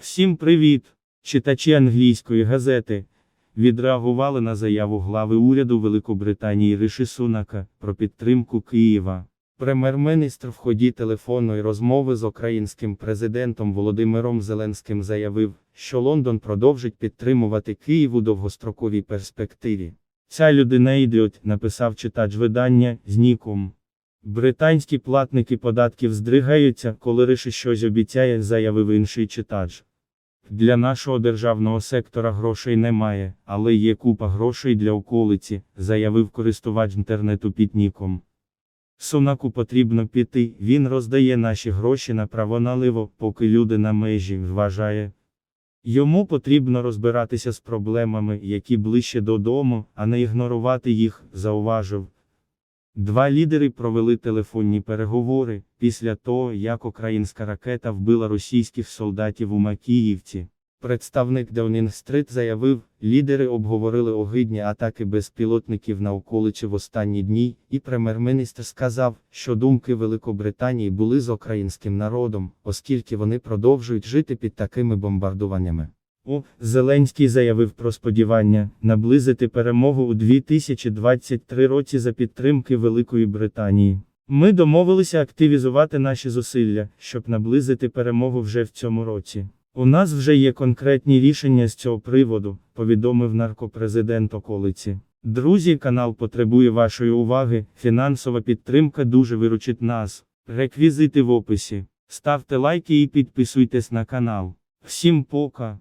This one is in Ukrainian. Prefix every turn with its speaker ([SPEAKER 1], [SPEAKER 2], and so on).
[SPEAKER 1] Всім привіт! Читачі англійської газети відреагували на заяву глави уряду Великобританії Риші Сунака про підтримку Києва. Прем'єр-міністр в ході телефонної розмови з українським президентом Володимиром Зеленським заявив, що Лондон продовжить підтримувати Київ у довгостроковій перспективі. Ця людина ідіот, написав читач видання з. Британські платники податків здригаються, коли Риші щось обіцяє, заявив інший читач. Для нашого державного сектора грошей немає, але є купа грошей для околиці, заявив користувач інтернету під ніком. Сунаку потрібно піти, він роздає наші гроші направо-наліво, поки люди на межі, вважає. Йому потрібно розбиратися з проблемами, які ближче додому, а не ігнорувати їх, зауважив. Два лідери провели телефонні переговори після того, як українська ракета вбила російських солдатів у Макіївці. Представник Street заявив, лідери обговорили огидні атаки безпілотників на околиці в останні дні, і прем'єр-міністр сказав, що думки Великобританії були з українським народом, оскільки вони продовжують жити під такими бомбардуваннями. О, Зеленський заявив про сподівання наблизити перемогу у 2023 році за підтримки Великої Британії. Ми домовилися активізувати наші зусилля, щоб наблизити перемогу вже в цьому році. У нас вже є конкретні рішення з цього приводу, повідомив наркопрезидент околиці. Друзі, канал потребує вашої уваги, фінансова підтримка дуже виручить нас. Реквізити в описі. Ставте лайки і підписуйтесь на канал. Всім пока!